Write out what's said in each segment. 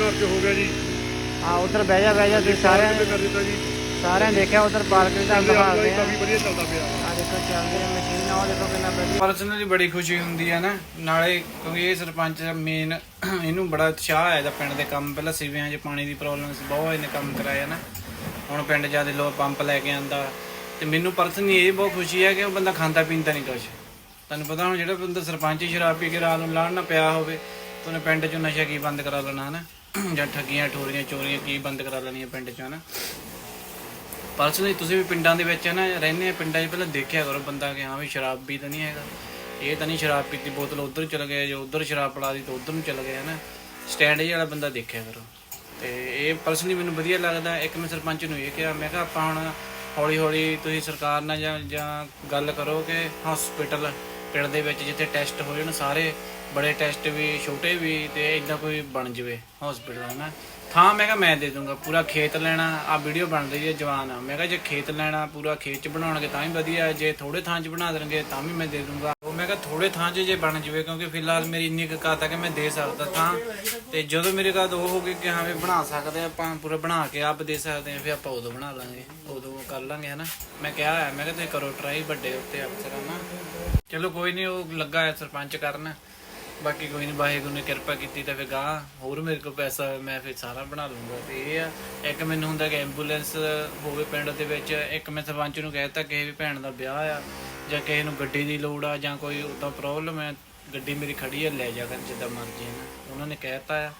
ਘਰ 'ਚ ਹੋ ਗਿਆ ਜੀ। ਆ ਉਧਰ ਬਹਿ ਜਾ ਬਹਿ ਜਾ ਤੁਸੀਂ ਸਾਰਿਆਂ ਨੇ। ਕਰ ਦਿੱਤਾ ਜੀ। ਸਾਰਿਆਂ ਨੇ ਦੇਖਿਆ ਉਧਰ ਪਾਰਕ ਵਿੱਚ ਤੁਹਾਨੂੰ ਦਿਖਾਉਂਦੇ ਆ। ਕਾਫੀ ਵਧੀਆ ਚੱਲਦਾ ਪਿਆ। ਆ ਦੇਖੋ ਚੱਲਦੀ ਹੈ ਮਸ਼ੀਨ ਆ ਦੇਖੋ ਕਿੰਨਾ ਵਧੀਆ। ਪਰਸਨਲੀ ਬੜੀ ਖੁਸ਼ੀ ਹੁੰਦੀ ਹੈ ਨਾ। ਨਾਲੇ ਕਿਉਂਕਿ ਇਹ ਸਰਪੰਚ ਮੇਨ ਇਹਨੂੰ ਬੜਾ ਉਤਸ਼ਾਹ ਹੈ ਦਾ ਪਿੰਡ ਦੇ ਕੰਮ। ਪਹਿਲਾਂ ਸਿਵਿਆਂ 'ਚ ਪਾਣੀ ਦੀ ਪ੍ਰੋਬਲਮ ਸੀ ਬਹੁਤ ਇਹਨੇ ਕੰਮ ਕਰਾਇਆ ਨਾ। ਹੁਣ ਪਿੰਡ ਜਿਆਦੇ ਲੋਕ ਪੰਪ ਲੈ ਕੇ ਆਂਦਾ। ਤੇ ਮੈਨੂੰ ਪਰਸਨਲੀ ਇਹ ਬਹੁਤ ਖੁਸ਼ੀ ਹੈ ਕਿ ਉਹ ਬੰਦਾ ਖਾਂਦਾ ਪੀਂਦਾ ਨਹੀਂ ਕੁਛ। ਤੁਹਾਨੂੰ ਪਤਾ ਹੁਣ ਜਿਹੜਾ ਬੰਦਾ ਸਰਪੰਚ ਹੀ ਸ਼ਰਾਬ ਪੀ ਕੇ ਰਾਤ ਨੂੰ ਲਾਣ ਨਾ ਪਿਆ ਹੋਵੇ ਤਾਂ ਉਹਨੇ ਪਿੰਡ 'ਚੋਂ ਨਸ਼ਾ ਕੀ ਬੰਦ ਕਰਾ ਲੈਣਾ ਹਨਾ? ਜਾਂ ਠੱਗੀਆਂ, ਠੋਰੀਆਂ, ਚੋਰੀਆਂ ਕੀ ਬੰਦ ਕਰਾ ਲੈਣੀਆਂ ਪਿੰਡ 'ਚੋਂ, ਹਨਾ? ਪਰਸਨਲੀ ਤੁਸੀਂ ਵੀ ਪਿੰਡਾਂ ਦੇ ਵਿੱਚ ਨਾ ਰਹਿੰਦੇ ਆ ਪਿੰਡਾਂ 'ਚ, ਪਹਿਲਾਂ ਦੇਖਿਆ ਕਰੋ ਬੰਦਾ ਕਿ ਹਾਂ ਵੀ ਸ਼ਰਾਬ ਵੀ ਤਾਂ ਨਹੀਂ ਹੈਗਾ। ਇਹ ਤਾਂ ਨਹੀਂ ਸ਼ਰਾਬ ਪੀਤੀ, ਬੋਤਲ ਉਧਰ ਚਲ ਗਿਆ ਜਾਂ ਉਧਰ ਸ਼ਰਾਬ ਪਲਾ ਦੀ ਤਾਂ ਉਧਰ ਨੂੰ ਚਲ ਗਏ, ਹਨਾ? ਸਟੈਂਡ ਵਾਲਾ ਬੰਦਾ ਦੇਖਿਆ ਕਰੋ। ਤੇ ਇਹ ਪਰਸਨਲੀ ਮੈਨੂੰ ਵਧੀਆ ਲੱਗਦਾ, ਇੱਕ ਮੈਂ ਸਰਪੰਚ ਨੂੰ ਇਹ ਕਿਹਾ, ਮੈਂ ਕਿਹਾ ਆਪਾਂ ਹੁਣ ਹੌਲੀ ਹੌਲੀ ਤੁਸੀਂ ਸਰਕਾਰ ਨਾਲ ਜਾਂ ਜਾਂ ਗੱਲ ਕਰੋ ਕਿ ਹਸਪੀਟਲ ਪਿੰਡ ਦੇ ਵਿੱਚ ਜਿੱਥੇ ਟੈਸਟ ਹੋ ਜਾਣ ਸਾਰੇ ਬੜੇ ਟੈਸਟ ਵੀ, ਛੋਟੇ ਵੀ ਤੇ ਇਦਾਂ ਕੋਈ ਬਣ ਜਵੇ ਹਸਪੀਟਲ ਨਾ ਥਾਂ ਮੈਂ ਕਿਹਾ ਮੈਂ ਦੇ ਦੂੰਗਾ, ਪੂਰਾ ਖੇਤ ਲੈਣਾ ਆ ਵੀਡੀਓ ਬਣ ਰਹੀ ਹੈ ਜਵਾਨ ਆ। ਮੈਂ ਕਿਹਾ ਜੇ ਖੇਤ ਲੈਣਾ, ਪੂਰਾ ਖੇਤ ਚ ਬਣਾਉਣਗੇ ਤਾਂ ਵੀ ਵਧੀਆ ਜੇ ਥੋੜੇ ਥਾਂ ਚ ਬਣਾ ਦੇਣਗੇ ਤਾਂ ਵੀ ਮੈਂ ਦੇ ਦੂੰਗਾ। ਉਹ ਮੈਂ ਕਿਹਾ ਥੋੜੇ ਥਾਂ 'ਚ ਜੇ ਬਣ ਜਵੇ, ਕਿਉਂਕਿ ਫਿਲਹਾਲ ਮੇਰੀ ਇੰਨੀ ਕੁ ਕਾਤ ਹੈ ਕਿ ਮੈਂ ਦੇ ਸਕਦਾ ਥਾਂ ਤੇ ਜਦੋਂ ਮੇਰੇ ਕਾਤ ਉਹ ਹੋ ਗਈ ਕਿ ਹਾਂ ਵੀ ਬਣਾ ਸਕਦੇ ਹਾਂ ਆਪਾਂ ਪੂਰਾ ਬਣਾ ਕੇ ਆਪ ਦੇ ਸਕਦੇ ਹਾਂ ਫਿਰ ਆਪਾਂ ਉਦੋਂ ਬਣਾ ਲਾਂਗੇ, ਉਦੋਂ ਕਰ ਲਾਂਗੇ ਹਨਾ। ਮੈਂ ਕਿਹਾ ਮੈਂ ਕਿਹਾ ਤੁਸੀਂ ਕਰੋ ਟਰਾਈ ਵੱਡੇ ਉੱਤੇ ਅਫਸਰਾਂ ਨਾਲ ਚਲੋ ਕੋਈ ਨਹੀਂ ਉਹ ਲੱਗਾ ਹੈ ਸਰਪੰਚ ਕਰਨ। ਬਾਕੀ ਕੋਈ ਨਹੀਂ ਵਾਹਿਗੁਰੂ ਨੇ ਕਿਰਪਾ ਕੀਤੀ ਤਾਂ ਫਿਰ ਗਾਂ ਹੋਰ ਮੇਰੇ ਕੋਲ ਪੈਸਾ ਮੈਂ ਫਿਰ ਸਾਰਾ ਬਣਾ ਲੂੰਗਾ। ਤੇ ਇਹ ਆ, ਇੱਕ ਮੈਨੂੰ ਹੁੰਦਾ ਕਿ ਐਂਬੂਲੈਂਸ ਹੋਵੇ ਪਿੰਡ ਦੇ ਵਿੱਚ, ਇੱਕ ਮੈਂ ਸਰਪੰਚ ਨੂੰ ਕਹਿਤਾ ਕਿਸੇ ਵੀ ਭੈਣ ਦਾ ਵਿਆਹ ਆ, ਜਾਂ ਕਿਸੇ ਨੂੰ ਗੱਡੀ ਦੀ ਲੋੜ ਆ, ਜਾਂ ਕੋਈ ਉਦਾਂ ਪ੍ਰੋਬਲਮ ਹੈ ਗੱਡੀ ਮੇਰੀ ਖੜੀ ਹੈ ਲੈ ਜਾ ਕਰ ਜਿੱਦਾਂ ਮਰਜ਼ੀ ਹੈ ਨਾ ਉਹਨਾਂ ਨੇ ਕਹਿਤਾ ਆ।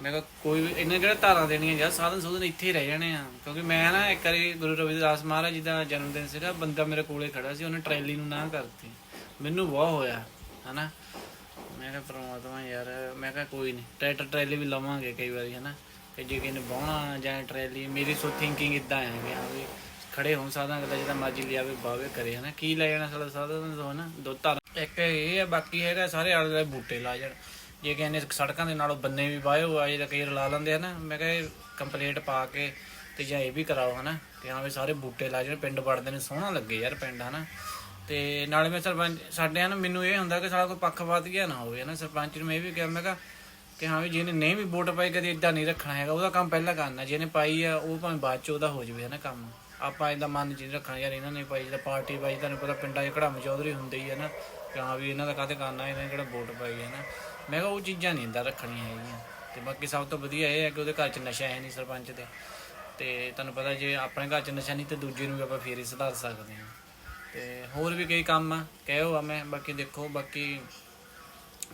ਮੈਂ ਕਿਹਾ, ਕੋਈ ਵੀ, ਇਹਨਾਂ ਕਿਹੜਾ ਧਾਰਾਂ ਦੇਣੀਆਂ? ਜਾਂ ਸਾਧਨ ਸੁਧਨ ਇੱਥੇ ਹੀ ਰਹਿ ਜਾਣੇ ਆ। ਕਿਉਂਕਿ ਮੈਂ ਨਾ ਇੱਕ ਵਾਰੀ ਗੁਰੂ ਰਵਿਦਾਸ ਮਹਾਰਾਜ ਜੀ ਦਾ ਜਨਮ ਦਿਨ ਸੀਗਾ, ਬੰਦਾ ਮੇਰੇ ਕੋਲੇ ਖੜਾ ਸੀ, ਉਹਨੇ ਟਰੈਲੀ ਨੂੰ ਨਾ ਕਰਤੀ। ਮੈਨੂੰ ਬਹੁਤ ਹੋਇਆ, ਹਨਾ? ਮੈਂ ਕਿਹਾ ਪਰਮਾਤਮਾ ਯਾਰ, ਮੈਂ ਕਿਹਾ ਕੋਈ ਨਹੀਂ ਟਰੈਕਟਰ ਟਰੈਲੀ ਵੀ ਲਵਾਂਗੇ ਕਈ ਵਾਰੀ, ਹਨਾ? ਕਿ ਜੇ ਕਿਸੇ ਨੇ ਬਾਹਣਾ ਜਾਂ ਟਰੈਲੀ, ਮੇਰੀ ਸੋ ਥਿੰਕਿੰਗ ਇਦਾਂ ਹੈ ਕਿ ਹਾਂ ਵੀ ਖੜੇ ਹੋਣ ਸਾਧਨ ਅਗਲਾ ਜਿੱਦਾਂ ਮਰਜ਼ੀ ਲਿਆਵੇ ਬਾਵੇ ਕਰੇ, ਹਨਾ? ਕੀ ਲੈ ਜਾਣਾ ਸਾਡਾ ਸਾਧਨ ਤੋਂ, ਹਨਾ? ਦੋ ਧਾਰ। ਇੱਕ ਇਹ ਹੈ ਬਾਕੀ ਹੈਗਾ ਸਾਰੇ ਆਲੇ ਦੁਆਲੇ ਬੂਟੇ ਲਾ ਜਾਣ। ਜੇ ਕਿਸੇ ਨੇ ਸੜਕਾਂ ਦੇ ਨਾਲੋਂ ਬੰਨੇ ਵੀ ਵਾਏ ਹੋ ਆਏ ਤਾਂ ਕਈ ਲਾ ਲੈਂਦੇ ਆ ਨਾ। ਮੈਂ ਕਿਹਾ ਕੰਪਲੀਟ ਪਾ ਕੇ ਤੇ ਜਾਂ ਇਹ ਵੀ ਕਰਾਓ, ਹਨਾ? ਤੇ ਹਾਂ ਵੀ ਸਾਰੇ ਬੂਟੇ ਲਾ ਜਾਣ, ਪਿੰਡ ਵੜਦੇ ਨੇ, ਸੋਹਣਾ ਲੱਗੇ ਯਾਰ ਪਿੰਡ, ਹਨਾ? ਤੇ ਨਾਲੇ ਮੈਂ ਸਰਪੰਚ, ਸਾਡੇ ਹਨ ਮੈਨੂੰ ਇਹ ਹੁੰਦਾ ਕਿ ਸਾਡਾ ਕੋਈ ਪੱਖਪਾਤ ਗਿਆ ਨਾ ਹੋਵੇ ਨਾ ਸਰਪੰਚ ਨੂੰ ਮੈਂ ਇਹ ਵੀ ਕਿਹਾ, ਮੈਂ ਕਿਹਾ ਕਿ ਹਾਂ ਵੀ ਜਿਹਨੇ ਨਹੀਂ ਵੀ ਵੋਟ ਪਾਈ, ਕਦੇ ਇਦਾਂ ਨਹੀਂ ਰੱਖਣਾ ਹੈਗਾ। ਉਹਦਾ ਕੰਮ ਪਹਿਲਾਂ ਕਰਨਾ, ਜਿਹਨੇ ਪਾਈ ਆ, ਉਹ ਭਾਵੇਂ ਬਾਅਦ ਚ ਉਹਦਾ ਹੋ ਜਾਵੇ ਨਾ ਕੰਮ। ਆਪਾਂ ਇਹਦਾ ਮਨ ਚ ਨਹੀਂ ਰੱਖਣਾ, ਯਾਰ ਇਹਨਾਂ ਨੇ ਪਾਈ, ਜਿਹੜਾ ਪਾਰਟੀ ਪਾਈ, ਤੁਹਾਨੂੰ ਪਤਾ ਪਿੰਡਾਂ 'ਚ ਘੜਾਮ ਚੌਧਰੀ ਹੁੰਦੇ ਹੀ ਹੈ ਨਾ ਕਿ ਹਾਂ ਵੀ ਇਹਨਾਂ ਦਾ ਕਾਹਤੇ ਕਰਨਾ ਇਹਨਾਂ ਨੇ ਕਿਹੜਾ ਵੋਟ ਪਾਈ ਹੈ ਨਾ ਮੈਂ ਕਿਹਾ ਉਹ ਚੀਜ਼ਾਂ ਨਹੀਂ ਇੰਦਾ ਰੱਖਣੀਆਂ ਹੈਗੀਆਂ। ਤੇ ਬਾਕੀ ਸਭ ਤੋਂ ਵਧੀਆ ਇਹ ਹੈ ਕਿ ਉਹਦੇ ਘਰ 'ਚ ਨਸ਼ਾ ਹੈ ਨਹੀਂ ਸਰਪੰਚ ਦੇ। ਤੇ ਤੁਹਾਨੂੰ ਪਤਾ ਜੇ ਆਪਣੇ ਘਰ 'ਚ ਨਸ਼ਾ ਨਹੀਂ ਤੇ ਦੂਜੇ ਨੂੰ ਵੀ ਆਪਾਂ ਫੇਰ ਹੀ ਸੁਧਾਰ ਸਕਦੇ ਹਾਂ। ਤੇ ਹੋਰ ਵੀ ਕਈ ਕੰਮ ਆ, ਕਹਿਓ ਆ ਮੈਂ, ਬਾਕੀ ਦੇਖੋ, ਬਾਕੀ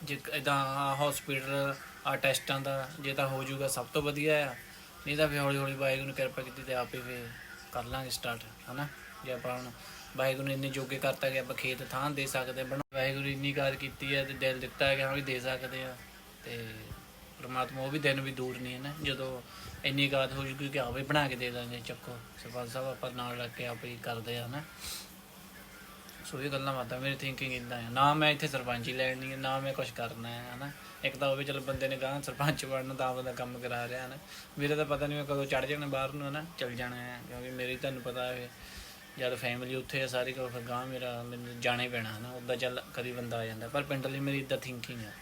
ਜੇ ਇਦਾਂ ਹਸਪੀਟਲ ਆ ਟੈਸਟਾਂ ਦਾ, ਜੇ ਤਾਂ ਹੋ ਜਾਊਗਾ ਸਭ ਤੋਂ ਵਧੀਆ ਆ। ਨਹੀਂ ਤਾਂ ਫਿਰ ਹੌਲੀ ਹੌਲੀ ਵਾਹਿਗੁਰੂ ਨੇ ਕਿਰਪਾ ਕੀਤੀ ਤੇ ਆਪੇ ਫਿਰ ਕਰ ਲਾਂਗੇ ਸਟਾਰਟ ਹਨਾ? ਜੇ ਆਪਾਂ ਹੁਣ ਵਾਹਿਗੁਰੂ ਨੇ ਇੰਨੇ ਜੋਗੇ ਕਰਤਾ ਕਿ ਆਪਾਂ ਖੇਤ ਥਾਂ ਦੇ ਸਕਦੇ ਹਾਂ ਬਣਾ, ਵਾਹਿਗੁਰੂ ਇੰਨੀ ਕਾਰ ਕੀਤੀ ਹੈ ਤੇ ਦਿਲ ਦਿੱਤਾ ਹੈ ਕਿ ਹਾਂ ਵੀ ਦੇ ਸਕਦੇ ਆ। ਤੇ ਪਰਮਾਤਮਾ ਉਹ ਵੀ ਦਿਨ ਵੀ ਦੂਰ ਨਹੀਂ ਹੈ ਨਾ, ਜਦੋਂ ਇੰਨੀ ਗਾਤ ਹੋ ਜੂਗੀ ਕਿ ਆਪੇ ਬਣਾ ਕੇ ਦੇ ਦਾਂਗੇ, ਚੱਕੋ। ਸਰਪੰਚ ਸਾਹਿਬ ਆਪਾਂ ਨਾਲ ਲੱਗ ਕੇ ਆਪੇ ਹੀ ਕਰਦੇ ਆ ਨਾ ਸੋ ਇਹ ਗੱਲਾਂ ਬਾਤਾਂ ਮੇਰੀ ਥਿੰਕਿੰਗ ਇਦਾਂ ਹੈ ਨਾ ਮੈਂ ਇੱਥੇ ਸਰਪੰਚੀ ਲੈਣੀ ਹੈ ਨਾ ਮੈਂ ਕੁਝ ਕਰਨਾ ਹੈ, ਹਨਾ? ਇੱਕ ਤਾਂ ਉਹ ਵੀ ਚਲ ਬੰਦੇ ਨੇ ਗਾਂ ਸਰਪੰਚ ਬਣਨ ਦਾ ਆਪਦਾ ਕੰਮ ਕਰਾ ਰਿਹਾ, ਹਨਾ? ਮੇਰੇ ਤਾਂ ਪਤਾ ਨਹੀਂ ਮੈਂ ਕਦੋਂ ਚੜ ਜਾਣਾ ਬਾਹਰ ਨੂੰ, ਹਨਾ? ਚਲ ਜਾਣਾ ਹੈ, ਕਿਉਂਕਿ ਮੇਰੀ ਤੁਹਾਨੂੰ ਪਤਾ ਹੈ, ਜਦ ਫੈਮਿਲੀ ਉੱਥੇ ਹੈ ਸਾਰੀ ਕੋ ਫਿਰ ਗਾਂ ਮੇਰਾ ਮੈਨੂੰ ਜਾਣਾ ਹੀ ਪੈਣਾ, ਹਨਾ? ਉੱਦਾਂ ਚੱਲ ਕਦੀ ਬੰਦਾ ਆ ਜਾਂਦਾ, ਪਰ ਪਿੰਡ ਲਈ ਮੇਰੀ ਇਦਾਂ ਥਿੰਕਿੰਗ ਹੈ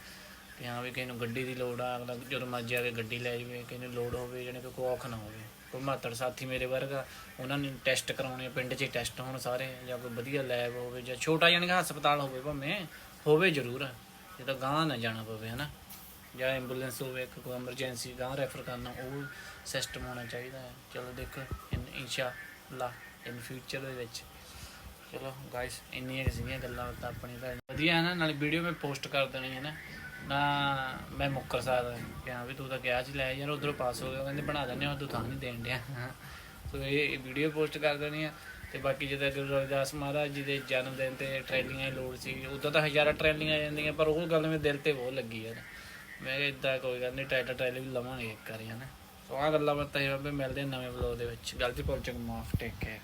ਕਿ ਹਾਂ ਵੀ ਕਿਸੇ ਨੂੰ ਗੱਡੀ ਦੀ ਲੋੜ ਆ ਅਗਲਾ ਜਦੋਂ ਮਰਜ਼ੀ ਆ ਕੇ ਗੱਡੀ ਲੈ ਜਾਵੇ ਕਿਸੇ ਨੂੰ ਲੋੜ ਹੋਵੇ ਜਾਣੀ ਕਿ ਕੋਈ ਔਖ ਨਾ ਹੋਵੇ। ਕੋਈ ਮਾਤੜ ਸਾਥੀ ਮੇਰੇ ਵਰਗਾ ਉਹਨਾਂ ਨੇ ਟੈਸਟ ਕਰਾਉਣੇ ਆ, ਪਿੰਡ 'ਚ ਟੈਸਟ ਹੋਣ ਸਾਰੇ ਜਾਂ ਕੋਈ ਵਧੀਆ ਲੈਬ ਹੋਵੇ ਜਾਂ ਛੋਟਾ ਜਾਣੀ ਕਿ ਹਸਪਤਾਲ ਹੋਵੇ ਭਾਵੇਂ ਹੋਵੇ ਜ਼ਰੂਰ। ਜੇ ਤਾਂ ਗਾਂ ਨਾ ਜਾਣਾ ਪਵੇ ਹਨਾ? ਜਾਂ ਐਂਬੂਲੈਂਸ ਹੋਵੇ ਕੋਈ ਐਮਰਜੈਂਸੀ ਗਾਂ ਰੈਫਰ ਕਰਨਾ ਉਹ ਸਿਸਟਮ ਹੋਣਾ ਚਾਹੀਦਾ ਹੈ। ਚਲੋ ਦੇਖੋ ਇਨ ਇਨਸ਼ਾਅੱਲਾ ਇਨ ਫਿਊਚਰ ਦੇ ਵਿੱਚ। ਚਲੋ ਗਾਇਸ ਇੰਨੀਆਂ ਸੀਗੀਆਂ ਗੱਲਾਂ ਬਾਤਾਂ ਆਪਣੀ ਭੈਣ। ਵਧੀਆ ਹੈ ਨਾ ਨਾਲੇ ਵੀਡੀਓ ਮੈਂ ਪੋਸਟ ਕਰ ਦੇਣੀ ਹੈ ਨਾ। ਨਾ ਮੈਂ ਮੁੱਕਰ ਸਕਦਾ ਕਿ ਹਾਂ ਵੀ ਤੂੰ ਤਾਂ ਗਿਆ ਸੀ, ਲੈ ਯਾਰ ਉਧਰੋਂ ਪਾਸ ਹੋ ਗਿਆ। ਕਹਿੰਦੇ ਬਣਾ ਦਿੰਦੇ ਹਾਂ, ਤੂੰ ਤਾਂ ਨਹੀਂ ਦੇਣ ਡਿਆ। ਸੋ ਇਹ ਵੀਡੀਓ ਪੋਸਟ ਕਰ ਦੇਣੀ ਆ। ਤੇ ਬਾਕੀ ਜਦੋਂ ਗੁਰੂ ਰਵਿਦਾਸ ਮਹਾਰਾਜ ਜੀ ਦੇ ਜਨਮ ਦਿਨ ਤੇ ਟਰੈਲੀਆਂ ਦੀ ਲੋੜ ਸੀ, ਉਦੋਂ ਤਾਂ ਹਜ਼ਾਰਾਂ ਟਰੈਲੀਆਂ ਆ ਜਾਂਦੀਆਂ, ਪਰ ਉਹ ਗੱਲ ਮੇਰੇ ਦਿਲ ਤੇ ਬਹੁਤ ਲੱਗੀ ਯਾਰ। ਮੈਂ ਕਿਹਾ ਇਦਾਂ ਕੋਈ ਗੱਲ ਨਹੀਂ ਟਰੈਕਟਰ ਟਰੈਲੀ ਵੀ ਲਵਾਂਗੇ ਇੱਕ ਵਾਰੀ, ਹਨਾ। ਸੋ ਆ ਗੱਲਾਂ ਬਾਤਾਂ ਹੀ ਮਿਲਦੇ ਨਵੇਂ ਬਲੌਗ ਦੇ ਵਿੱਚ। ਗਲਤੀ ਪਹੁੰਚਣ ਮਾਫ ਟੇਕ ਕੇਅਰ